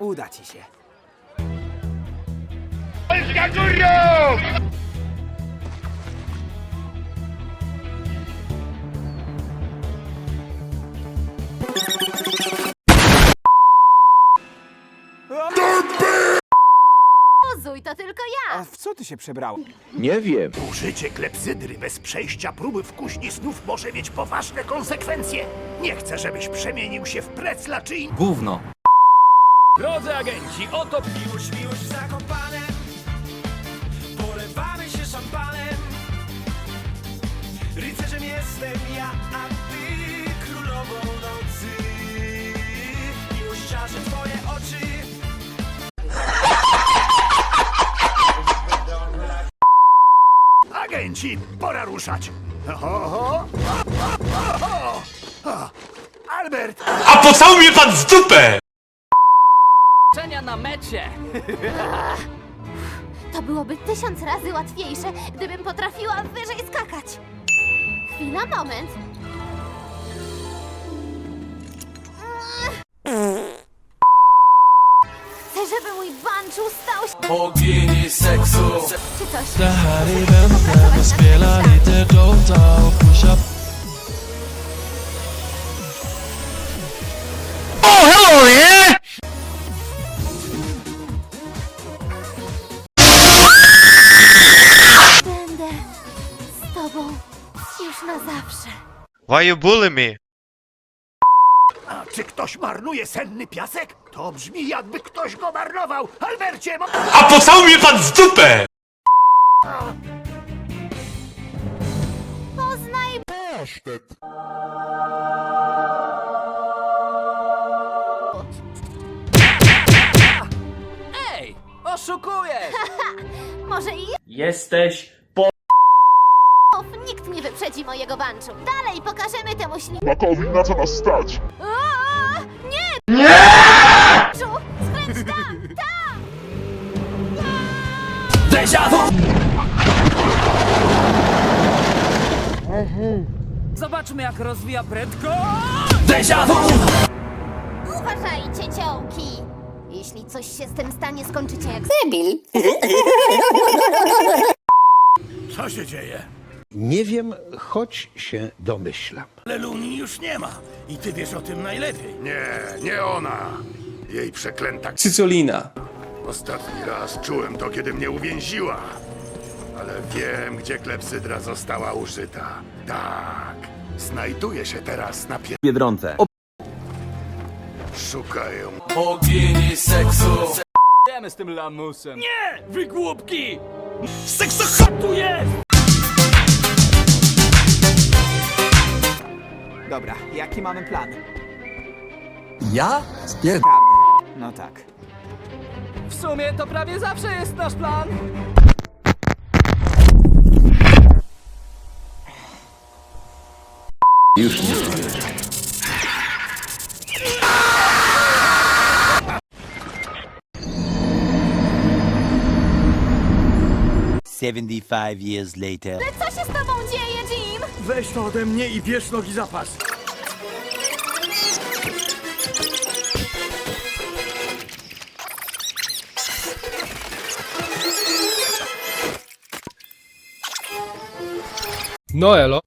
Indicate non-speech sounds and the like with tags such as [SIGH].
Uda ci się. Zuj, to tylko ja. A w co ty się przebrał? Nie wiem. Użycie klepsydry bez przejścia próby w kuźni snów może mieć poważne konsekwencje. Nie chcę, żebyś przemienił się w precla czy. Gówno. Drodzy agenci, oto Miłość, miłość w Zakopanem Polewamy się szampanem Rycerzem jestem ja, a ty królową nocy Miłościarze twoje oczy Agenci, pora ruszać. Ho, ho. Ho, ho, ho. Albert, A pocałuj mnie pan w dupę! Czenia na mecie! [LAUGHS] To byłoby tysiąc razy łatwiejsze, gdybym potrafiła wyżej skakać. Chwila, moment. Chcę, żeby mój banczu stał się... Bogini seksu Czy coś? Är vänner, vi spelar lite Dota och na zawsze. Why you bully me? a czy ktoś marnuje senny piasek? To brzmi jakby ktoś go marnował. Albercie, mo... A pocałuj mnie pan w dupę! Poznaj... Ej! Oszukujesz! [LAUGHS] Może i Jesteś wyprzedzi mojego banczu. Dalej pokażemy temu śli... Makowi na co nas stać? Aaa! Nie! Nie! Banczu, Skręć tam! Tam! Deja Zobaczmy jak rozwija prędko! Deja Uważajcie, ciołki! Jeśli coś się z tym stanie, skończycie jak Co się dzieje? Nie wiem, choć się domyślam. Leluni już nie ma. I ty wiesz o tym najlepiej. Nie, nie ona. Jej przeklęta Cycolina. Ostatni raz czułem to, kiedy mnie uwięziła. Ale wiem, gdzie klepsydra została użyta. Tak. Znajduje się teraz na pie... Biedronce. Szukają. Wiemy z tym lamusem. Nie! Wy głupki! Seksocha tu jest! Dobra, jaki mamy plan? Ja? Gramy. No tak. W sumie to prawie zawsze jest nasz plan. Już nie. Seventy-five years later. Weź to ode mnie i bierz nogi za pas. No elo.